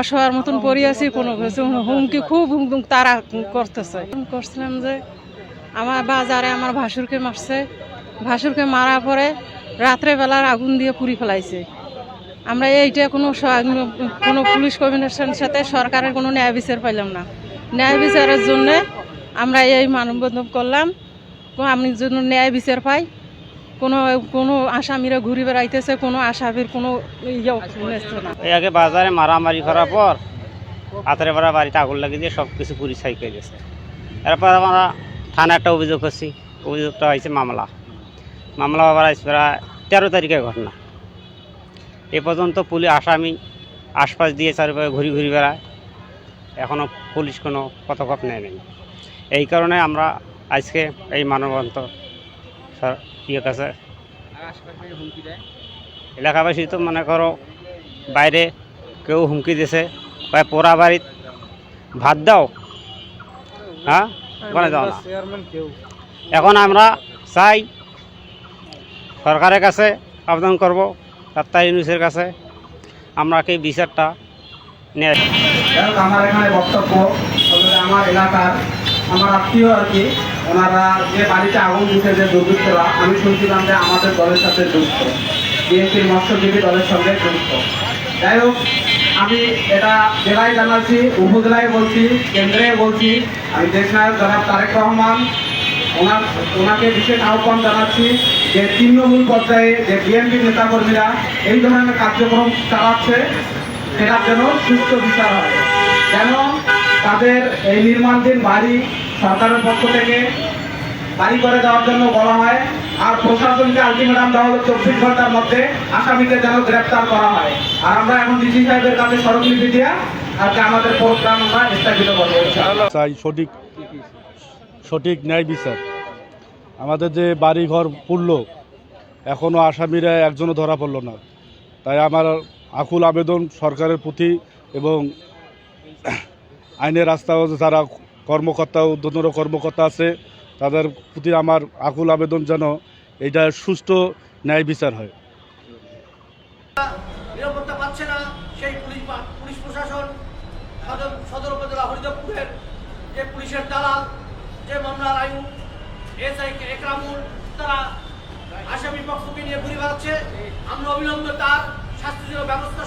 অসহায়ের মতন পড়ে আছি, কোনো হুমকি, খুব হুমকি তারা করতেছে। করছিলাম যে আমার বাজারে আমার ভাসুরকে মারছে। ভাসুরকে মারার পরে রাত্রেবেলার আগুন দিয়ে পুড়ি ফেলাইছে। আমরা এইটা কোনো কোনো পুলিশ কমিশনের সাথে সরকারের কোনো ন্যায় বিচার পাইলাম না। ন্যায় বিচারের জন্যে আমরা এই মানববন্ধন করলাম। আমি যেন ন্যায় বিচার পাই কোনো কোনো আসামিরা ঘুরে বেড়াইতেছে, কোনো আসামির কোনো ইয়ে আগে বাজারে মারামারি করার পর হাতের পাড়া বাড়িতে আগুন লাগিয়ে দিয়ে সব কিছু পুরি করে দিয়েছে এরপর আমরা থানা একটা অভিযোগ করছি। অভিযোগটা হয়েছে মামলা। মামলা আবার আজ প্রায় তেরো তারিখের ঘটনা। এ পর্যন্ত পুলিশ আসামি আশপাশ দিয়ে চারিপাশে ঘুরি ঘুরি বেড়ায়। এখনও পুলিশ কোনো পদক্ষেপ নেয়নি। এই কারণে আমরা আজকে এই মানবন্ত ইয়ে কাছে এলাকাবাসী তো মনে করো বাইরে কেউ হুমকি দিছে। কয় পোড়া বাড়িত ভাত দাও? হ্যাঁ? ওখানে যাও না। এখন আমরা চাই সরকারের কাছে আবেদন করব ডাক্তার ইউনুসের কাছে। আমরা কি বিচারটা নিয়ে আমার এখানে বক্তব্য আমার এলাকার আমার আত্মীয় আর কি ওনারা যে বাড়িতে আগুন দিতে যে দুর্বৃত্তরা আমি শুনছিলাম যে আমাদের দলের সাথে যুক্ত। বিএনপির মৎস্যজীবী দলের সঙ্গে যুক্ত। যাই হোক, আমি এটা জেলায় জানাচ্ছি, উপজেলায় বলছি, কেন্দ্রে বলছি। আমি দেশনায়ক জনাব তারেক রহমান, ওনার ওনাকে বিশেষ আহ্বান জানাচ্ছি যে তৃণমূল পর্যায়ে যে বিএনপির নেতাকর্মীরা এই ধরনের কার্যক্রম চালাচ্ছে, সেটার জন্য সুস্থ বিচার হয় যেন তাদের এই নির্মাণধীন বাড়ি সরকারের পক্ষ থেকে বাড়ি করে দেওয়ার জন্য বলা হয়, আর প্রশাসনকে আলটিমেটাম দেওয়া হলো চব্বিশ ঘণ্টার মধ্যে আসামিকে যেন গ্রেপ্তার করা হয়। আর আমরা এখন ডিসি সাহেবের কাছে স্মারকলিপি দিয়ে আজকে আমাদের প্রোগ্রাম আমরা স্থগিত করব। চাই সঠিক সঠিক ন্যায় বিচার। আমাদের যে বাড়ি ঘর পুড়লো এখনও আসামিরা একজনও ধরা পড়ল না। তাই আমার আকুল আবেদন সরকারের প্রতি এবং আইনের রাস্তাও যারা কর্মকর্তা ঊর্ধ্বতন কর্মকর্তা আছে, তাদের প্রতি আমার আকুল আবেদন যেন এটা সুষ্ঠু ন্যায় বিচার হয়। আমরা অবিলম্বে তার শাস্তিজনক ব্যবস্থা